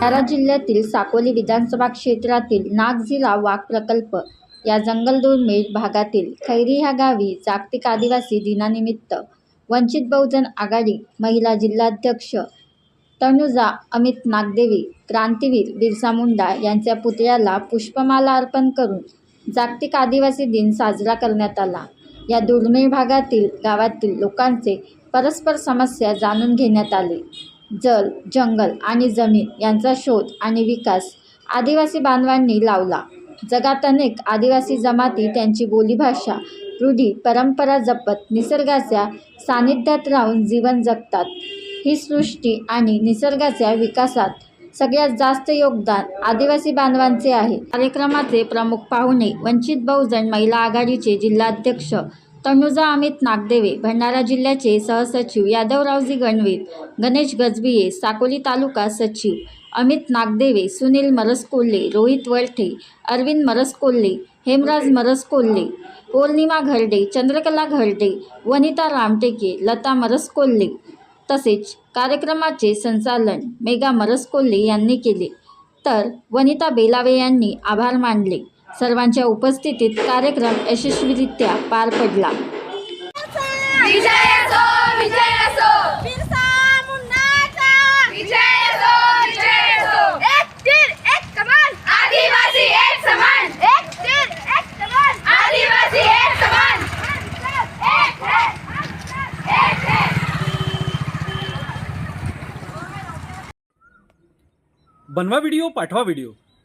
भंडारा जिल्ह्यातील साकोली विधानसभा क्षेत्रातील नागझिरा वाघ प्रकल्प या जंगलदुर्मिळ भागातील खैरी ह्या गावी जागतिक आदिवासी दिनानिमित्त वंचित बहुजन आघाडी महिला जिल्हाध्यक्ष तनुजा अमित नागदेवी क्रांतीवीर बिरसा मुंडा यांच्या पुतळ्याला पुष्पमाला अर्पण करून जागतिक आदिवासी दिन साजरा करण्यात आला. या दुर्मिळ भागातील गावातील लोकांचे परस्पर समस्या जाणून घेण्यात आले. जल जंगल आणि जमीन यांचा शोध आणि विकास आदिवासी बांधवांनी लावला. जगात अनेक आदिवासी जमाती त्यांची बोलीभाषा रूढी परंपरा जपत निसर्गाच्या सानिध्यात राहून जीवन जगतात. ही सृष्टी आणि निसर्गाच्या विकासात सगळ्यात जास्त योगदान आदिवासी बांधवांचे आहे. कार्यक्रमाचे प्रमुख पाहुणे वंचित बहुजन महिला आघाडीचे जिल्हाध्यक्ष तनुजा अमित नागदेवे भंडारा जिल्ह्याचे सहसचिव यादवरावजी गणवीर गणेश गजबिये साकोली तालुका सचिव अमित नागदेवे सुनील मरसकोल्हे रोहित वळठे अरविंद मरसकोल्हे हेमराज मरसकोल्हे पौर्णिमा घरडे चंद्रकला घरडे वनिता रामटेके लता मरसकोल्हे तसेच कार्यक्रमाचे संचालन मेगा मरसकोल्हे यांनी केले. तर वनिता बेलावे यांनी आभार मानले. सर्वांच्या उपस्थितीत कार्यक्रम यशस्वीरित्या पार पडला. विजय असो विजय असो बिरसा मुंडाचा विजय असो विजय असो एक तीर एक कमान आदिवासी एक समान. एक तीर एक कमान आदिवासी एक समान. एक एक बनवा व्हिडिओ पाठवा व्हिडिओ